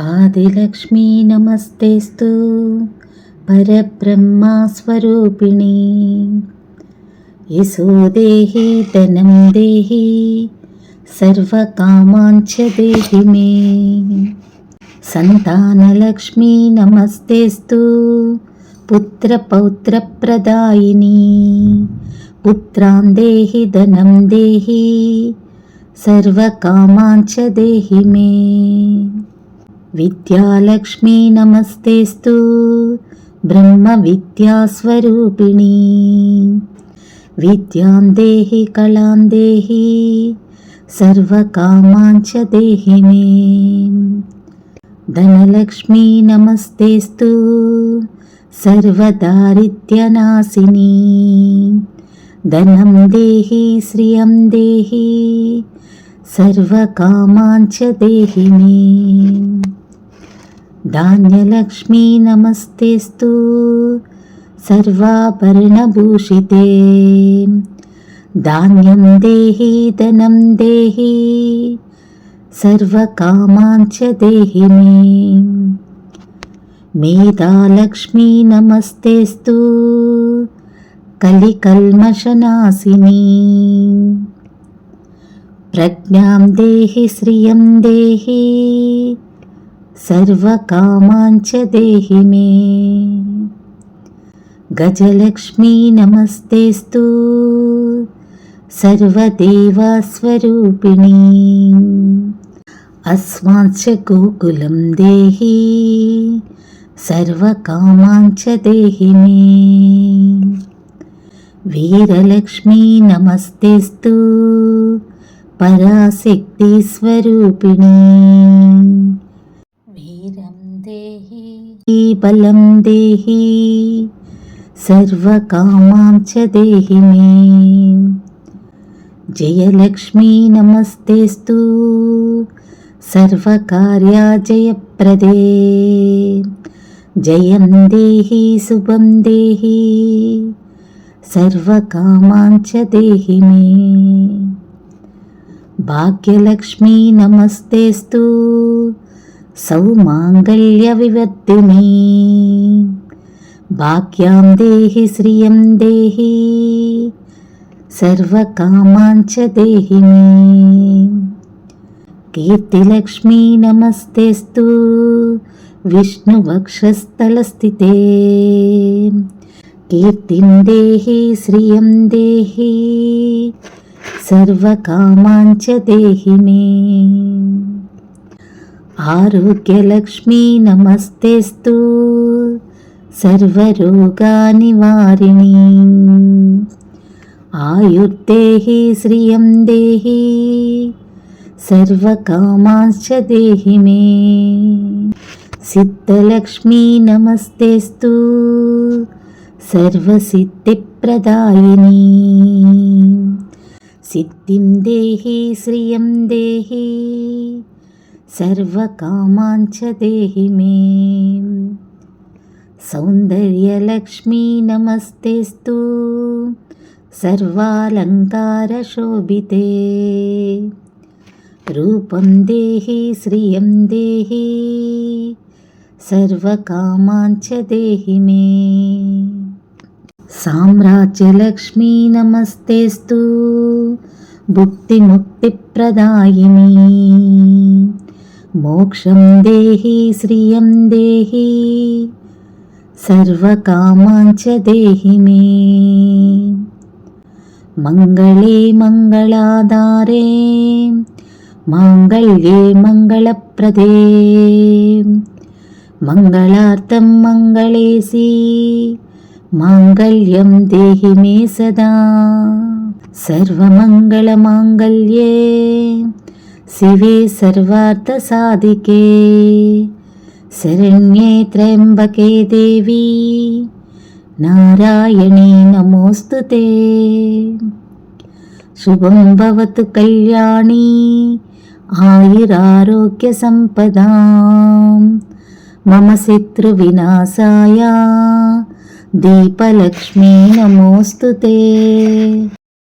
आदिलक्ष्मी नमस्तेस्तु परब्रह्मा स्वरूपिणी यशो देहि धनं देहि सर्वकामाञ्च देहि मे सन्तानलक्ष्मी नमस्तेस्तु पुत्रपौत्रप्रदायिनी पुत्रान् देहि धनं देहि सर्वकामाञ्च देहि मे विद्यालक्ष्मी नमस्तेस्तु ब्रह्मविद्यास्वरूपिणी विद्यां देहि कलां देहि सर्वकामाञ्च देहि मे। धनलक्ष्मी नमस्तेस्तु सर्वदारिद्र्यनाशिनी। धनं देहि श्रियं देहि सर्वकामाञ्च देहि मे धान्यलक्ष्मी नमस्तेस्तु सर्वाभरणभूषिते। धान्यं देहि धनं देहि। सर्वकामाञ्च देहि मे। मेधालक्ष्मी नमस्तेस्तु कलिकल्मषनाशिनी प्रज्ञां देहि श्रियं देहि सर्वकामाञ्च देहि मे गजलक्ष्मी नमस्तेस्तु सर्वदेवस्वरूपिणी अस्मांश्च गोकुलं देहि सर्वकामाञ्च देहि मे वीरलक्ष्मी नमस्तेस्तु पराशक्तिस्वरूपिणी బలం దేహి సర్వకామాంచ దేహి మే. జయలక్ష్మీ నమస్తేస్తు. సర్వకార్యా జయప్రదే జయం దేహి శుభం దేహి సర్వకామాంచ దేహి మే. భాగ్యలక్ష్మీ నమస్తేస్తు. सौमाङ्गल्यविवर्तिनी भाग्यां देहि श्रियं देहि सर्वकामाञ्च देहि मे। कीर्तिलक्ष्मी नमस्तेस्तु विष्णुवक्षस्थलस्थिते। कीर्तिं देहि श्रियं देहि सर्वकामाञ्च देहि मे ఆరోగ్యలక్ష్మీ నమస్తేస్తు సర్వరోగానివారిణి ఆయుర్దేహి శ్రియం దేహి సర్వకామాంశ్చ దేహి మే. సిద్ధలక్ష్మీ నమస్తేస్తు సర్వసిద్ధిప్రదాయిని. సిద్ధిం దేహి శ్రియం దేహి सर्वकामाञ्च देहि मे। सौन्दर्यलक्ष्मी नमस्तेस्तु सर्वालङ्कारशोभिते। रूपं देहि श्रियं देहि। सर्वकामाञ्च देहि मे। साम्राज्यलक्ष्मी नमस्तेस्तु भुक्तिमुक्तिप्रदायिनी मोक्षं देहि श्रियं देहि सर्वकामाञ्च देहि मे। मङ्गले मङ्गलाधारे माङ्गल्ये मङ्गलप्रदे। मङ्गलार्थं मङ्गलेसि माङ्गल्यं देहि मे सदा। सर्वमङ्गलमाङ्गल्ये శివే సర్వార్థ సాధికే శరణ్యే త్రయంబకే దేవి నారాయణే నమోస్తు శుభం భవతు కళ్యాణి ఆయురారోగ్య సంపదా మమ శత్రు వినాశాయ దీపలక్ష్మీ నమోస్తు